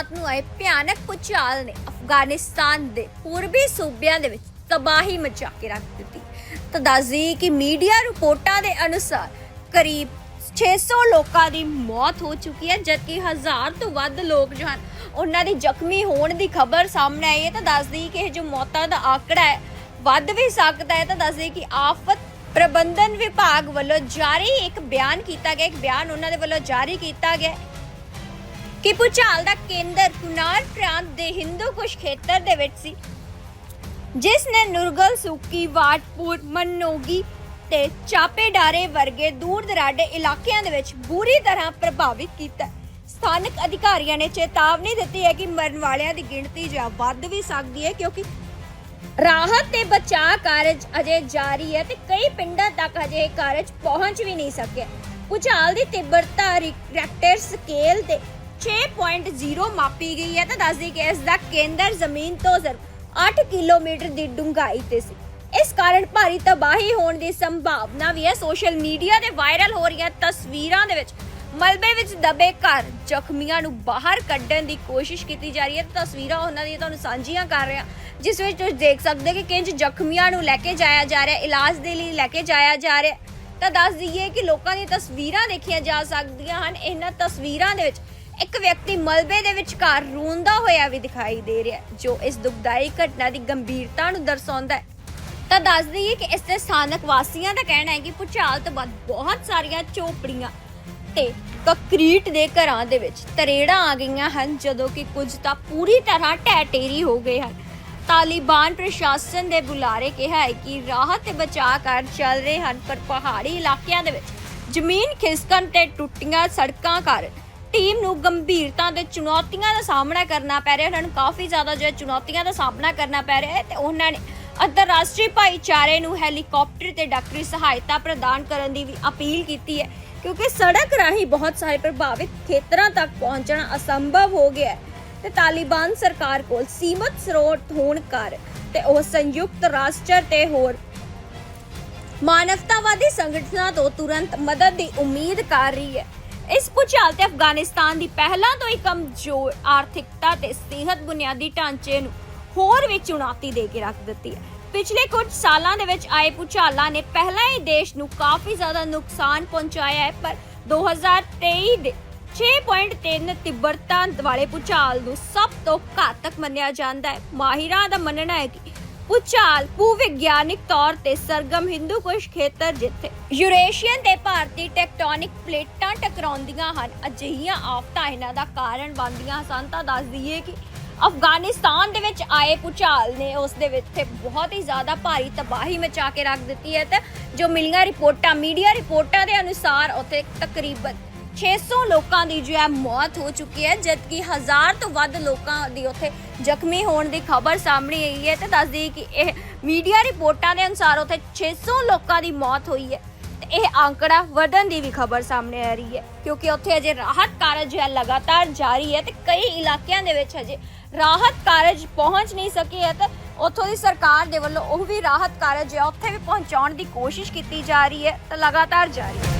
ਰਾਤ ਨੂੰ ਆਏ ਭਿਆਨਕ ਭੂਚਾਲ ਨੇ ਅਫਗਾਨਿਸਤਾਨ ਦੇ ਪੂਰਬੀ ਸੂਬਿਆਂ ਦੇ ਵਿੱਚ ਤਬਾਹੀ ਮਚਾ ਕੇ ਰੱਖ ਦਿੱਤੀ। ਤਾਂ ਕਿ ਮੀਡੀਆ ਰਿਪੋਰਟਾਂ ਦੇ ਅਨੁਸਾਰ ਕਰੀਬ 600 ਲੋਕਾਂ ਦੀ ਮੌਤ ਹੋ ਚੁੱਕੀ ਹੈ, ਜਦਕਿ ਹਜ਼ਾਰ ਤੋਂ ਵੱਧ ਲੋਕ ਜੋ ਹਨ, ਉਹਨਾਂ ਦੀ ਜ਼ਖਮੀ ਹੋਣ ਦੀ ਖਬਰ ਸਾਹਮਣੇ ਆਈ ਹੈ। ਤਾਂ ਦੱਸਦੀ ਕਿ ਇਹ ਜੋ ਮੌਤਾਂ ਦਾ ਆંકੜਾ ਹੈ, ਵੱਧ ਵੀ ਸਕਦਾ ਹੈ। ਤਾਂ ਦੱਸਦੀ ਕਿ ਆਫਤ ਪ੍ਰਬੰਧਨ ਵਿਭਾਗ ਵੱਲੋਂ ਜਾਰੀ ਇੱਕ ਬਿਆਨ ਕੀਤਾ ਗਿਆ, ਇੱਕ ਬਿਆਨ ਉਹਨਾਂ ਦੇ ਵੱਲੋਂ ਜਾਰੀ ਕੀਤਾ ਗਿਆ ਕਿ ਭੂਚਾਲ ਦਾ ਕੇਂਦਰ ਕੁਨਾਰ ਪ੍ਰਾਂਤ ਦੇ ਹਿੰਦੂ ਕੁਸ਼ ਖੇਤਰ ਦੇ ਵਿੱਚ ਸੀ, ਜਿਸ ਨੇ ਨੁਰਗਲ, ਸੁੱਕੀ ਵਾਟਪੁਰ ਮਨੋਗੀ ਤੇ ਚਾਪੇਡਾਰੇ ਵਰਗੇ ਦੂਰ ਦਰਾਡੇ ਇਲਾਕਿਆਂ ਦੇ ਵਿੱਚ ਬੁਰੀ ਤਰ੍ਹਾਂ ਪ੍ਰਭਾਵਿਤ ਕੀਤਾ। ਸਥਾਨਕ ਅਧਿਕਾਰੀਆਂ ਨੇ ਚੇਤਾਵਨੀ ਦਿੱਤੀ ਹੈ ਕਿ ਮਰਨ ਵਾਲਿਆਂ ਦੀ ਗਿਣਤੀ ਜਾਂ ਵੱਧ ਵੀ ਸਕਦੀ ਹੈ, ਕਿਉਂਕਿ ਰਾਹਤ ਤੇ ਬਚਾਅ ਕਾਰਜ ਅਜੇ ਜਾਰੀ ਹੈ ਤੇ ਕਈ ਪਿੰਡਾਂ ਤੱਕ ਅਜੇ ਇਹ ਕਾਰਜ ਪਹੁੰਚ ਵੀ ਨਹੀਂ ਸਕਿਆ। ਭੂਚਾਲ ਦੀ ਤੀਬਰਤਾ ਰੈਕਟਰ ਸਕੇਲ ਤੇ 6.0 ਮਾਪੀ ਗਈ ਹੈ ਤਾਂ ਦੱਸਦੀ ਕਿ ਇਸ ਦਾ ਕੇਂਦਰ ਜ਼ਮੀਨ ਤੋਂ ਸਿਰਫ 8 ਕਿਲੋਮੀਟਰ ਦੀ ਡੂੰਘਾਈ ਤੇ ਸੀ। ਇਸ ਕਾਰਨ ਭਾਰੀ ਤਬਾਹੀ ਹੋਣ ਦੀ ਸੰਭਾਵਨਾ ਵੀ ਹੈ। ਸੋਸ਼ਲ ਮੀਡੀਆ ਤੇ ਵਾਇਰਲ ਹੋ ਰਹੀਆਂ ਤਸਵੀਰਾਂ ਦੇ ਵਿੱਚ ਮਲਬੇ ਵਿੱਚ ਦਬੇ ਘਰ ਜ਼ਖਮੀਆਂ ਨੂੰ ਬਾਹਰ ਕੱਢਣ ਦੀ ਕੋਸ਼ਿਸ਼ ਕੀਤੀ ਜਾ ਰਹੀ ਹੈ। ਤਸਵੀਰਾਂ ਉਹਨਾਂ ਦੀਆਂ ਤੁਹਾਨੂੰ ਸਾਂਝੀਆਂ ਕਰ ਰਿਹਾ। ਜਿਸ ਵਿੱਚ ਤੁਸੀਂ ਦੇਖ ਸਕਦੇ ਹੋ ਕਿ ਕਿੰਜ ਜ਼ਖਮੀਆਂ ਨੂੰ ਲੈ ਕੇ ਜਾਇਆ ਜਾ ਰਿਹਾ, ਇਲਾਜ ਦੇ ਲਈ ਲੈ ਕੇ ਜਾਇਆ ਜਾ ਰਿਹਾ। ਤਾਂ ਦੱਸ ਦਈਏ ਕਿ ਲੋਕਾਂ ਦੀਆਂ ਤਸਵੀਰਾਂ ਦੇਖੀਆਂ ਜਾ ਸਕਦੀਆਂ ਹਨ। ਇਹਨਾਂ ਤਸਵੀਰਾਂ ਦੇ ਵਿੱਚ ਇੱਕ ਵਿਅਕਤੀ ਮਲਬੇ ਦੇ ਵਿਚਕਾਰ ਰੋਂਦਾ ਹੋਇਆ ਵੀ ਦਿਖਾਈ ਦੇ ਰਿਹਾ ਜੋ ਇਸ ਦੁਖਦਾਈ ਘਟਨਾ ਦੀ ਗੰਭੀਰਤਾ ਨੂੰ ਦਰਸਾਉਂਦਾ ਹੈ। ਤਾਂ ਦੱਸ ਦਈਏ ਕਿ ਇਸ ਦੇ ਸਥਾਨਕ ਵਾਸੀਆਂ ਦਾ ਕਹਿਣਾ ਹੈ ਕਿ ਭੂਚਾਲ ਤੋਂ ਬਾਅਦ ਬਹੁਤ ਸਾਰੀਆਂ ਝੋਪੜੀਆਂ ਤੇ ਕੰਕਰੀਟ ਦੇ ਘਰਾਂ ਦੇ ਵਿੱਚ ਤਰੇੜਾਂ ਆ ਗਈਆਂ ਹਨ, ਜਦੋਂ ਕਿ ਕੁਝ ਤਾਂ ਪੂਰੀ ਤਰ੍ਹਾਂ ਢਹਿ ਹੋ ਗਏ ਹਨ। ਤਾਲਿਬਾਨ ਪ੍ਰਸ਼ਾਸਨ ਦੇ ਬੁਲਾਰੇ ਕਿਹਾ ਹੈ ਕਿ ਰਾਹਤ ਤੇ ਬਚਾਅ ਕਾਰਜ ਚੱਲ ਰਹੇ ਹਨ, ਪਰ ਪਹਾੜੀ ਇਲਾਕਿਆਂ ਦੇ ਵਿੱਚ ਜ਼ਮੀਨ ਖਿਸਕਣ ਤੇ ਟੁੱਟੀਆਂ ਸੜਕਾਂ ਕਾਰਨ ਟੀਮ ਨੂੰ ਗੰਭੀਰਤਾ ਦੇ ਚੁਣੌਤੀਆਂ ਦਾ ਸਾਹਮਣਾ ਕਰਨਾ ਪੈ ਰਿਹਾ, ਉਹਨਾਂ ਨੂੰ ਕਾਫੀ ਜ਼ਿਆਦਾ ਜੋ ਚੁਣੌਤੀਆਂ ਦਾ ਸਾਹਮਣਾ ਕਰਨਾ ਪੈ ਰਿਹਾ ਹੈ ਤੇ ਉਹਨਾਂ ਨੇ ਅੰਤਰਰਾਸ਼ਟਰੀ ਭਾਈਚਾਰੇ ਨੂੰ ਹੈਲੀਕਾਪਟਰ ਤੇ ਡਾਕਟਰੀ ਸਹਾਇਤਾ ਪ੍ਰਦਾਨ ਕਰਨ ਦੀ ਵੀ ਅਪੀਲ ਕੀਤੀ ਹੈ, ਕਿਉਂਕਿ ਸੜਕ ਰਾਹੀਂ ਬਹੁਤ ਸਾਰੇ ਪ੍ਰਭਾਵਿਤ ਖੇਤਰਾਂ ਤੱਕ ਪਹੁੰਚਣਾ ਅਸੰਭਵ ਹੋ ਗਿਆ ਹੈ ਤੇ ਤਾਲਿਬਾਨ ਸਰਕਾਰ ਕੋਲ ਸੀਮਤ ਸਰੋਤ ਹੋਣ ਕਾਰਨ ਤੇ ਉਹ ਸੰਯੁਕਤ ਰਾਸ਼ਟਰ ਤੇ ਹੋਰ ਮਾਨਵਤਾਵਾਦੀ ਸੰਗਠਨਾਂ ਤੋਂ ਤੁਰੰਤ ਮਦਦ ਦੀ ਉਮੀਦ ਕਰ ਰਹੀ ਹੈ। ਇਸ ਭੂਚਾਲ ਤੇ ਅਫਗਾਨਿਸਤਾਨ ਦੀ ਪਹਿਲਾਂ ਤੋਂ ਹੀ ਕਮਜ਼ੋਰ ਆਰਥਿਕਤਾ ਤੇ ਸਿਹਤ ਬੁਨਿਆਦੀ ਢਾਂਚੇ ਨੂੰ ਹੋਰ ਵੀ ਚੁਣੌਤੀ ਦੇ ਕੇ ਰੱਖ ਦਿੱਤੀ ਹੈ। ਪਿਛਲੇ ਕੁਝ ਸਾਲਾਂ ਦੇ ਵਿੱਚ ਆਏ ਭੂਚਾਲਾਂ ਨੇ ਪਹਿਲਾਂ ਹੀ ਦੇਸ਼ ਨੂੰ ਕਾਫੀ ਜ਼ਿਆਦਾ ਨੁਕਸਾਨ ਪਹੁੰਚਾਇਆ ਹੈ, ਪਰ 2023 ਦੇ 6.3 ਤਿੱਬਰਤਾ ਵਾਲੇ ਭੂਚਾਲ ਨੂੰ ਸਭ ਤੋਂ ਘਾਤਕ ਮੰਨਿਆ ਜਾਂਦਾ ਹੈ। ਮਾਹਿਰਾਂ ਦਾ ਮੰਨਣਾ ਹੈ ਕਿ ਭੂਚਾਲ, ਭੂ-ਵਿਗਿਆਨਿਕ ਤੌਰ ਤੇ ਸਰਗਮ ਹਿੰਦੂ ਕੁਸ਼ ਖੇਤਰ ਜਿੱਥੇ ਯੂਰੇਸ਼ੀਅਨ ਤੇ ਭਾਰਤੀ ਟੈਕਟੋਨਿਕ ਪਲੇਟਾਂ ਟਕਰਾਉਂਦੀਆਂ ਹਨ, ਅਜਿਹੀਆਂ ਆਫਤਾਂ ਇਹਨਾਂ ਦਾ ਕਾਰਨ ਬਣਦੀਆਂ ਸਨ ਤਾਂ ਦੱਸ ਦਈਏ ਕਿ ਅਫਗਾਨਿਸਤਾਨ ਦੇ ਵਿੱਚ ਆਏ ਭੂਚਾਲ ਨੇ ਉਸ ਦੇ ਵਿੱਚ ਤੇ ਬਹੁਤ ਹੀ ਜ਼ਿਆਦਾ ਭਾਰੀ ਤਬਾਹੀ ਮਚਾ ਕੇ ਰੱਖ ਦਿੱਤੀ ਹੈ ਤੇ ਜੋ ਮਿਲੀਆਂ ਰਿਪੋਰਟਾਂ, ਮੀਡੀਆ ਰਿਪੋਰਟਾਂ ਦੇ ਅਨੁਸਾਰ ਉੱਥੇ ਤਕਰੀਬਨ 600 ਲੋਕਾਂ ਦੀ ਜੋ ਹੈ ਮੌਤ ਹੋ ਚੁੱਕੀ ਹੈ, ਜਦਕਿ ਹਜ਼ਾਰ ਤੋਂ ਵੱਧ ਲੋਕਾਂ ਦੀ ਉੱਥੇ ਜ਼ਖਮੀ ਹੋਣ ਦੀ ਖਬਰ ਸਾਹਮਣੇ ਆਈ ਹੈ ਤੇ ਦੱਸਦੀ ਕਿ ਇਹ ਮੀਡੀਆ ਰਿਪੋਰਟਾਂ ਦੇ ਅਨੁਸਾਰ ਉੱਥੇ 600 ਲੋਕਾਂ ਦੀ ਮੌਤ ਹੋਈ ਹੈ ਤੇ ਇਹ ਆંકੜਾ ਵਧਣ ਦੀ ਵੀ ਖਬਰ ਸਾਹਮਣੇ ਆ ਰਹੀ ਹੈ, ਕਿਉਂਕਿ ਉੱਥੇ ਅਜੇ ਰਾਹਤ ਕਾਰਜ ਹੈ ਲਗਾਤਾਰ ਜਾਰੀ ਹੈ ਤੇ ਕਈ ਇਲਾਕਿਆਂ ਦੇ ਵਿੱਚ ਅਜੇ ਰਾਹਤ ਕਾਰਜ ਪਹੁੰਚ ਨਹੀਂ ਸਕੀ ਹੈ ਤੇ ਉੱਥੋਂ ਦੀ ਸਰਕਾਰ ਦੇ ਵੱਲੋਂ ਉਹ ਵੀ ਰਾਹਤ ਕਾਰਜ ਹੈ ਉੱਥੇ ਵੀ ਪਹੁੰਚਾਉਣ ਦੀ ਕੋਸ਼ਿਸ਼ ਕੀਤੀ ਜਾ ਰਹੀ ਹੈ ਤੇ ਲਗਾਤਾਰ ਜਾਰੀ ਹੈ।